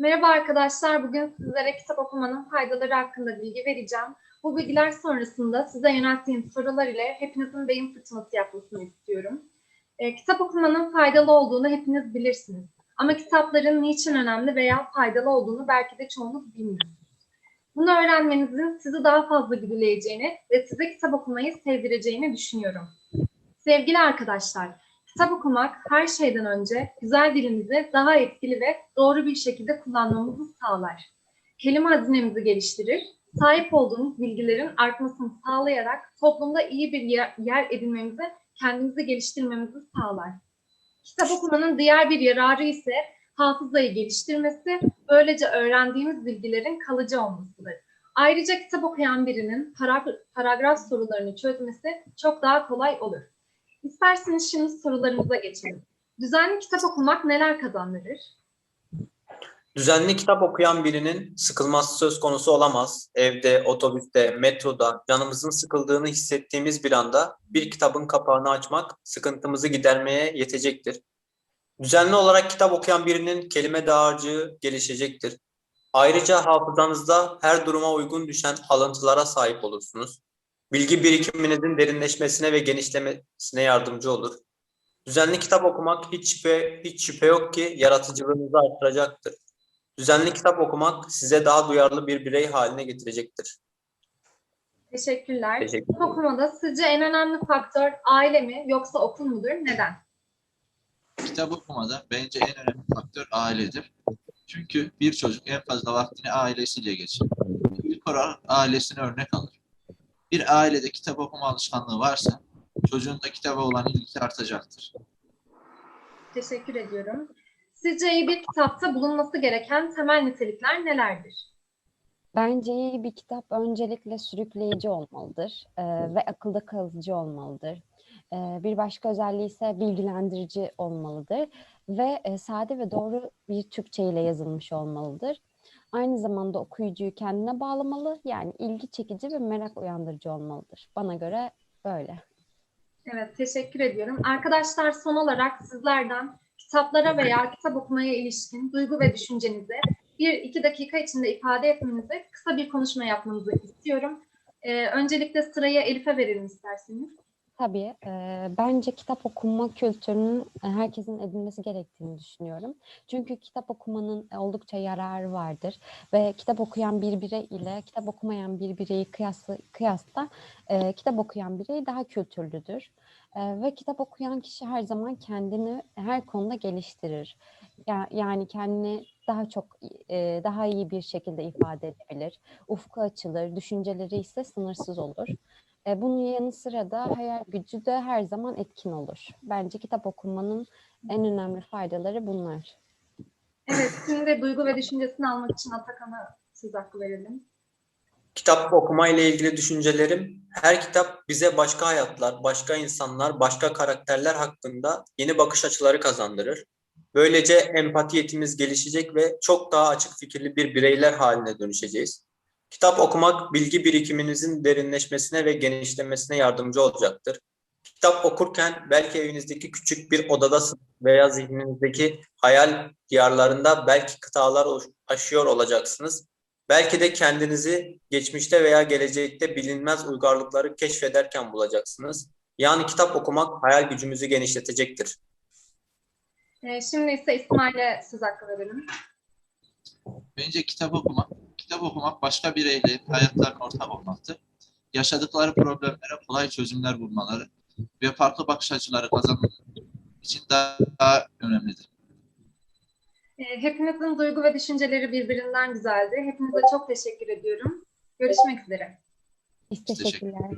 Merhaba arkadaşlar. Bugün sizlere kitap okumanın faydaları hakkında bilgi vereceğim. Bu bilgiler sonrasında size yönelttiğim sorular ile hepinizin beyin fırtınası yapmasını istiyorum. E, kitap okumanın faydalı olduğunu hepiniz bilirsiniz. Ama kitapların niçin önemli veya faydalı olduğunu belki de çoğunuz bilmiyorsunuz. Bunu öğrenmenizin sizi daha fazla güdüleyeceğini ve size kitap okumayı sevdireceğini düşünüyorum. Sevgili arkadaşlar, Kitap okumak her şeyden önce güzel dilimizi daha etkili ve doğru bir şekilde kullanmamızı sağlar. Kelime hazinemizi geliştirir, sahip olduğumuz bilgilerin artmasını sağlayarak toplumda iyi bir yer, edinmemizi, kendimizi geliştirmemizi sağlar. Kitap okumanın diğer bir yararı ise hafızayı geliştirmesi, böylece öğrendiğimiz bilgilerin kalıcı olmasıdır. Ayrıca kitap okuyan birinin parag- paragraf sorularını çözmesi çok daha kolay olur. İsterseniz şimdi sorularımıza geçelim. Düzenli kitap okumak neler kazandırır? Düzenli kitap okuyan birinin sıkılması söz konusu olamaz. Evde, otobüste, metroda canımızın sıkıldığını hissettiğimiz bir anda bir kitabın kapağını açmak sıkıntımızı gidermeye yetecektir. Düzenli olarak kitap okuyan birinin kelime dağarcığı gelişecektir. Ayrıca hafızanızda her duruma uygun düşen alıntılara sahip olursunuz. Bilgi birikiminizin derinleşmesine ve genişlemesine yardımcı olur. Düzenli kitap okumak hiç şüphe, hiç şüphe yok ki yaratıcılığınızı artıracaktır. Düzenli kitap okumak size daha duyarlı bir birey haline getirecektir. Teşekkürler. Teşekkür Kitap okumada sizce en önemli faktör aile mi yoksa okul mudur? Neden? Kitap okumada bence en önemli faktör ailedir. Çünkü bir çocuk en fazla vaktini ailesiyle geçirir. Bir kural ailesine örnek alır. Bir ailede kitap okuma alışkanlığı varsa çocuğun da kitaba olan ilgisi artacaktır. Teşekkür ediyorum. Sizce iyi bir kitapta bulunması gereken temel nitelikler nelerdir? Bence iyi bir kitap öncelikle sürükleyici olmalıdır eee, ve akılda kalıcı olmalıdır. Eee, bir başka özelliği ise bilgilendirici olmalıdır ve e, sade ve doğru bir Türkçe ile yazılmış olmalıdır. Aynı zamanda okuyucuyu kendine bağlamalı, yani ilgi çekici ve merak uyandırıcı olmalıdır. Bana göre böyle. Evet, teşekkür ediyorum. Arkadaşlar son olarak sizlerden kitaplara veya kitap okumaya ilişkin duygu ve düşüncenizi bir iki dakika içinde ifade etmenizi, kısa bir konuşma yapmanızı istiyorum. Ee, öncelikle sırayı Elif'e verelim isterseniz. Tabii, eee, bence kitap okuma kültürünün e, herkesin edinmesi gerektiğini düşünüyorum. Çünkü kitap okumanın oldukça yararı vardır ve kitap okuyan bir birey ile kitap okumayan bir bireyi kıyasla, kıyasla e, kitap okuyan birey daha kültürlüdür. E, ve kitap okuyan kişi her zaman kendini her konuda geliştirir. Ya- yani kendini daha çok e, daha iyi bir şekilde ifade edebilir. Ufku açılır, düşünceleri ise sınırsız olur. E, bunun yanı sıra da hayal gücü de her zaman etkin olur. Bence kitap okumanın en önemli faydaları bunlar. Evet, şimdi de duygu ve düşüncesini almak için Atakan'a söz hakkı verelim. Kitap okuma ile ilgili düşüncelerim, her kitap bize başka hayatlar, başka insanlar, başka karakterler hakkında yeni bakış açıları kazandırır. Böylece empati yetimiz gelişecek ve çok daha açık fikirli bir bireyler haline dönüşeceğiz. Kitap okumak bilgi birikiminizin derinleşmesine ve genişlemesine yardımcı olacaktır. Kitap okurken belki evinizdeki küçük bir odada veya zihninizdeki hayal diyarlarında belki kıtalar aşıyor olacaksınız. Belki de kendinizi geçmişte veya gelecekte bilinmez uygarlıkları keşfederken bulacaksınız. Yani kitap okumak hayal gücümüzü genişletecektir. Ee, şimdi ise İsmail'e söz hakkı verelim. Bence kitap okumak, kitap okumak başka bireylerin hayatlarına ortak olmaktır. Yaşadıkları problemlere kolay çözümler bulmaları ve farklı bakış açıları kazanmak için daha, daha önemlidir. Ee, hepinizin duygu ve düşünceleri birbirinden güzeldi. Hepinize çok teşekkür ediyorum. Görüşmek üzere. Biz Teşekkür teşekkürler.